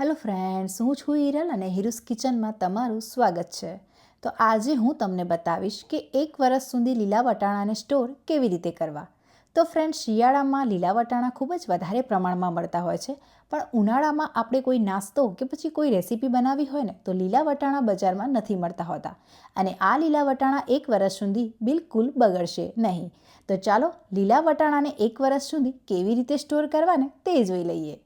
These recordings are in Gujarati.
હેલો ફ્રેન્ડ્સ, હું છું હિરલ અને હિરુસ કિચનમાં તમારું સ્વાગત છે. તો આજે હું તમને બતાવીશ કે એક વર્ષ સુધી લીલા વટાણાને સ્ટોર કેવી રીતે કરવા. તો ફ્રેન્ડ્સ, શિયાળામાં લીલા વટાણા ખૂબ જ વધારે પ્રમાણમાં મળતા હોય છે, પણ ઉનાળામાં આપણે કોઈ નાસ્તો કે પછી કોઈ રેસીપી બનાવી હોય ને, તો લીલા વટાણા બજારમાં નથી મળતા હોતા. અને આ લીલા વટાણા એક વર્ષ સુધી બિલકુલ બગડશે નહીં. તો ચાલો, લીલા વટાણાને એક વર્ષ સુધી કેવી રીતે સ્ટોર કરવાને તે જોઈ લઈએ.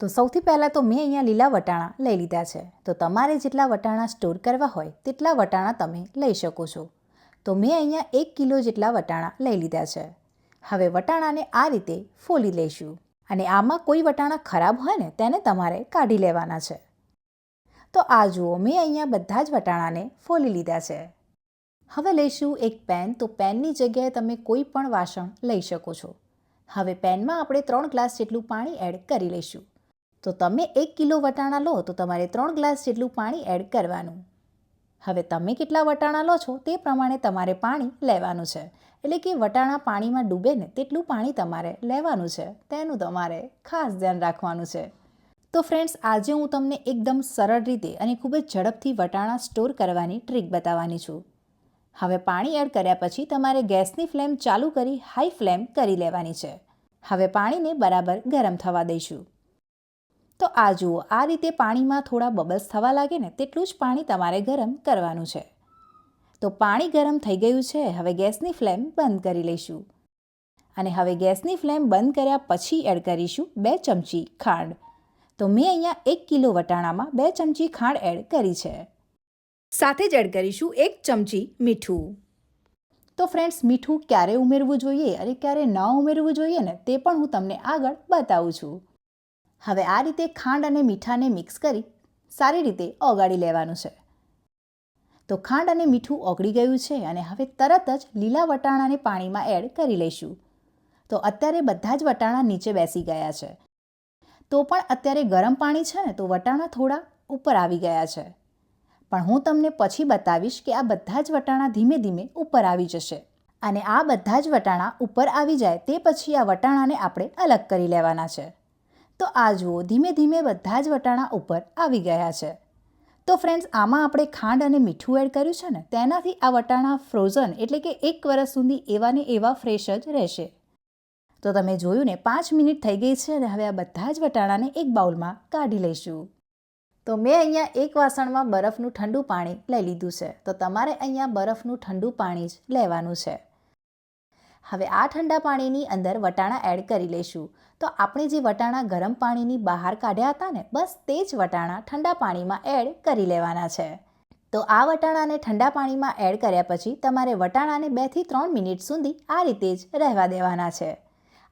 તો સૌથી પહેલાં તો મેં અહીંયા લીલા વટાણા લઈ લીધા છે. તો તમારે જેટલા વટાણા સ્ટોર કરવા હોય, તેટલા વટાણા તમે લઈ શકો છો. તો મેં અહીંયા એક કિલો જેટલા વટાણા લઈ લીધા છે. હવે વટાણાને આ રીતે ફોલી લઈશું. અને આમાં કોઈ વટાણા ખરાબ હોય ને, તેને તમારે કાઢી લેવાના છે. તો આ જુઓ, મેં અહીંયા બધા જ વટાણાને ફોલી લીધા છે. હવે લઈશું એક પેન. તો પેનની જગ્યાએ તમે કોઈ પણ વાસણ લઈ શકો છો. હવે પેનમાં આપણે ત્રણ ગ્લાસ જેટલું પાણી એડ કરી લઈશું. તો તમે એક કિલો વટાણા લો, તો તમારે ત્રણ ગ્લાસ જેટલું પાણી એડ કરવાનું. હવે તમે કેટલા વટાણા લો છો તે પ્રમાણે તમારે પાણી લેવાનું છે. એટલે કે વટાણા પાણીમાં ડૂબે ને તેટલું પાણી તમારે લેવાનું છે. તેનું તમારે ખાસ ધ્યાન રાખવાનું છે. તો ફ્રેન્ડ્સ, આજે હું તમને એકદમ સરળ રીતે અને ખૂબ જ ઝડપથી વટાણા સ્ટોર કરવાની ટ્રીક બતાવવાની છું. હવે પાણી એડ કર્યા પછી તમારે ગેસની ફ્લેમ ચાલુ કરી હાઈ ફ્લેમ કરી લેવાની છે. હવે પાણીને બરાબર ગરમ થવા દઈશું. તો આ જુઓ, આ રીતે પાણીમાં થોડા બબલ્સ થવા લાગે ને તેટલું જ પાણી તમારે ગરમ કરવાનું છે. તો પાણી ગરમ થઈ ગયું છે, હવે ગેસની ફ્લેમ બંધ કરી લઈશું. અને હવે ગેસની ફ્લેમ બંધ કર્યા પછી એડ કરીશું બે ચમચી ખાંડ. તો મેં અહીંયા એક કિલો વટાણામાં બે ચમચી ખાંડ એડ કરી છે. સાથે જ એડ કરીશું એક ચમચી મીઠું. તો ફ્રેન્ડ્સ, મીઠું ક્યારે ઉમેરવું જોઈએ અને ક્યારે ન ઉમેરવું જોઈએ ને તે પણ હું તમને આગળ બતાવું છું. હવે આ રીતે ખાંડ અને મીઠાને મિક્સ કરી સારી રીતે ઓગાળી લેવાનું છે. તો ખાંડ અને મીઠું ઓગળી ગયું છે અને હવે તરત જ લીલા વટાણાને પાણીમાં એડ કરી લઈશું. તો અત્યારે બધા જ વટાણા નીચે બેસી ગયા છે. તો પણ અત્યારે ગરમ પાણી છે ને, તો વટાણા થોડા ઉપર આવી ગયા છે. પણ હું તમને પછી બતાવીશ કે આ બધા જ વટાણા ધીમે ધીમે ઉપર આવી જશે. અને આ બધા જ વટાણા ઉપર આવી જાય તે પછી આ વટાણાને આપણે અલગ કરી લેવાના છે. તો આ જુઓ, ધીમે ધીમે બધા જ વટાણા ઉપર આવી ગયા છે. તો ફ્રેન્ડ્સ આમાં આપણે ખાંડ અને મીઠું એડ કર્યું છે ને, તેનાથી આ વટાણા ફ્રોઝન એટલે કે એક વરસ સુધી એવા ને એવા ફ્રેશ જ રહેશે. તો તમે જોયું ને, પાંચ મિનિટ થઈ ગઈ છે અને હવે આ બધા જ વટાણાને એક બાઉલમાં કાઢી લઈશું. તો મેં અહીંયા એક વાસણમાં બરફનું ઠંડુ પાણી લઈ લીધું છે. તો તમારે અહીંયા બરફનું ઠંડુ પાણી જ લેવાનું છે. હવે આ ઠંડા પાણીની અંદર વટાણા એડ કરી લઈશું. તો આપણે જે વટાણા ગરમ પાણીની બહાર કાઢ્યા હતા ને, બસ તે જ વટાણા ઠંડા પાણીમાં એડ કરી લેવાના છે. તો આ વટાણાને ઠંડા પાણીમાં એડ કર્યા પછી તમારે વટાણાને બેથી ત્રણ મિનિટ સુધી આ રીતે જ રહેવા દેવાના છે.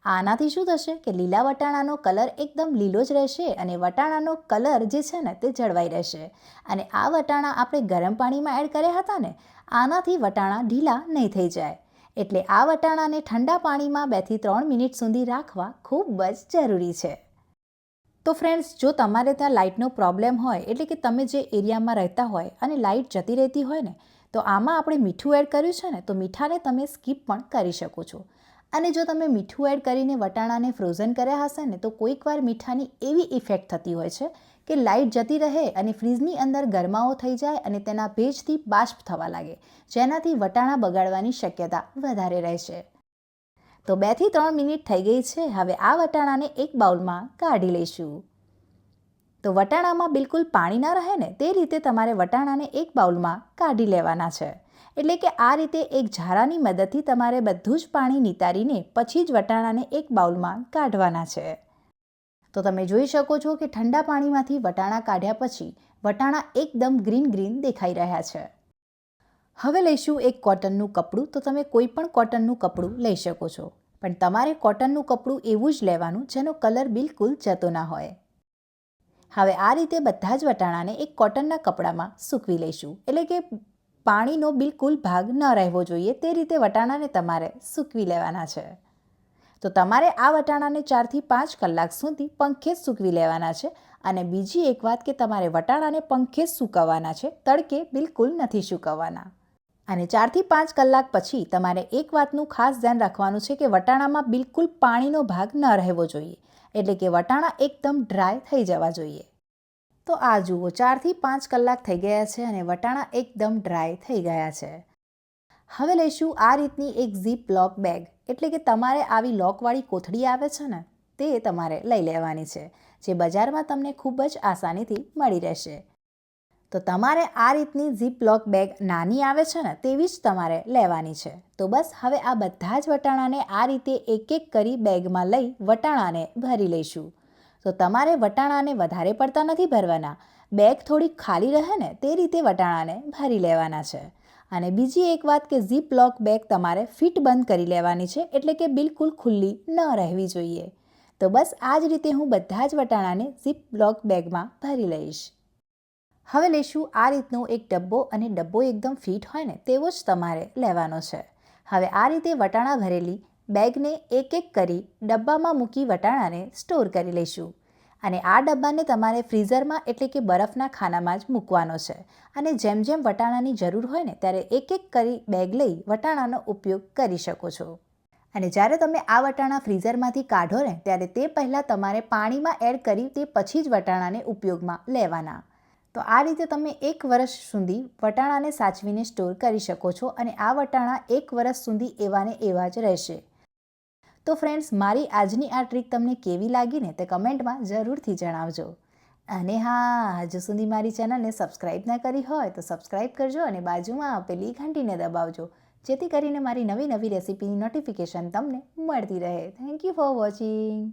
આનાથી શું થશે કે લીલા વટાણાનો કલર એકદમ લીલો જ રહેશે અને વટાણાનો કલર જે છે ને તે જળવાઈ રહેશે. અને આ વટાણા આપણે ગરમ પાણીમાં એડ કર્યા હતા ને, આનાથી વટાણા ઢીલા નહીં થઈ જાય. એટલે આ વટાણાને ઠંડા પાણીમાં બેથી ત્રણ મિનિટ સુધી રાખવા ખૂબ જ જરૂરી છે. તો ફ્રેન્ડ્સ જો તમારે ત્યાં લાઇટનો પ્રોબ્લેમ હોય, એટલે કે તમે જે એરિયામાં રહેતા હોય અને લાઇટ જતી રહેતી હોય ને, તો આમાં આપણે મીઠું એડ કર્યું છે ને, તો મીઠાને તમે સ્કીપ પણ કરી શકો છો. અને જો તમે મીઠું એડ કરીને વટાણાને ફ્રોઝન કર્યા હશે ને, તો કોઈક વાર મીઠાની એવી ઇફેક્ટ થતી હોય છે કે લાઇટ જતી રહે અને ફ્રીજની અંદર ગરમાવો થઈ જાય અને તેના ભેજથી બાષ્પ થવા લાગે, જેનાથી વટાણા બગાડવાની શક્યતા વધારે રહેશે તો બેથી ત્રણ મિનિટ થઈ ગઈ છે, હવે આ વટાણાને એક બાઉલમાં કાઢી લઈશું. તો વટાણામાં બિલકુલ પાણી ના રહે ને, તે રીતે તમારે વટાણાને એક બાઉલમાં કાઢી લેવાના છે. એટલે કે આ રીતે એક ઝારાની મદદથી તમારે બધું જ પાણી નિતારીને પછી જ વટાણાને એક બાઉલમાં કાઢવાના છે. તો તમે જોઈ શકો છો કે ઠંડા પાણીમાંથી વટાણા કાઢ્યા પછી વટાણા એકદમ ગ્રીન ગ્રીન દેખાઈ રહ્યા છે. હવે લઈશું એક કોટનનું કપડું. તો તમે કોઈ પણ કોટનનું કપડું લઈ શકો છો. પણ તમારે કોટનનું કપડું એવું જ લેવાનું જેનો કલર બિલકુલ જતો ના હોય. હવે આ રીતે બધા જ વટાણાને એક કોટનના કપડામાં સૂકવી લઈશું. એટલે કે પાણીનો બિલકુલ ભાગ ન રહેવો જોઈએ. તે રીતે વટાણાને તમારે સૂકવી લેવાના છે. તો તમારે આ વટાણાને ચારથી પાંચ કલાક સુધી પંખે જ સૂકવી લેવાના છે અને બીજી એક વાત કે તમારે વટાણાને પંખે જ સૂકવવાના છે, તડકે બિલકુલ નથી સૂકવવાના. અને ચારથી પાંચ કલાક પછી તમારે એક વાતનું ખાસ ધ્યાન રાખવાનું છે કે વટાણામાં બિલકુલ પાણીનો ભાગ ન રહેવો જોઈએ, એટલે કે વટાણા એકદમ ડ્રાય થઈ જવા જોઈએ. તો આ જુઓ, ચારથી પાંચ કલાક થઈ ગયા છે અને વટાણા એકદમ ડ્રાય થઈ ગયા છે. હવે લઈશું આ રીતની એક ઝીપ લોક બેગ એટલે કે તમારે આવી લોકવાળી કોથળી આવે છે ને, તે તમારે લઈ લેવાની છે, જે બજારમાં તમને ખૂબ જ આસાનીથી મળી રહેશે. તો તમારે આ રીતની ઝીપ લોક બેગ નાની આવે છે ને, તેવી જ તમારે લેવાની છે. તો બસ હવે આ બધા જ વટાણાને આ રીતે એક એક કરી બેગમાં લઈ વટાણાને ભરી લઈશું. તો તમારે વટાણાને વધારે પડતા નથી ભરવાના. બેગ થોડીક ખાલી રહે ને, તે રીતે વટાણાને ભરી લેવાના છે. અને બીજી એક વાત કે ઝીપ લોક બેગ તમારે ફિટ બંધ કરી લેવાની છે એટલે કે બિલકુલ ખુલ્લી ન રહેવી જોઈએ. તો બસ આ જ રીતે હું બધા જ વટાણાને ઝીપ લોક બેગમાં ભરી લઈશ. હવે લઈશું આ રીતનો એક ડબ્બો અને ડબ્બો એકદમ ફિટ હોય ને તેવો જ તમારે લેવાનો છે. હવે આ રીતે વટાણા ભરેલી બેગને એક એક કરી ડબ્બામાં મૂકી વટાણાને સ્ટોર કરી લઈશું. અને આ ડબ્બાને તમારે ફ્રીઝરમાં એટલે કે બરફના ખાનામાં જ મૂકવાનો છે. અને જેમ જેમ વટાણાની જરૂર હોય ને, ત્યારે એક એક કરી બેગ લઈ વટાણાનો ઉપયોગ કરી શકો છો. અને જ્યારે તમે આ વટાણા ફ્રીઝરમાંથી કાઢો ને, ત્યારે તે પહેલાં તમારે પાણીમાં એડ કરી તે પછી જ વટાણાને ઉપયોગમાં લેવાના. તો આ રીતે તમે એક વર્ષ સુધી વટાણાને સાચવીને સ્ટોર કરી શકો છો અને આ વટાણા એક વર્ષ સુધી એવાને એવા જ રહેશે. તો ફ્રેન્ડ્સ મારી આજની આ ટ્રીક તમને કેવી લાગી ને તે કમેન્ટમાં જરૂરથી જણાવજો. અને હા, હજુ સુધી મારી ચેનલને સબસ્ક્રાઈબ ના કરી હોય તો સબસ્ક્રાઈબ કરજો અને બાજુમાં આપેલી ઘંટીને દબાવજો. જેથી કરીને મારી નવી નવી રેસીપીની નોટિફિકેશન તમને મળતી રહે. Thank you for watching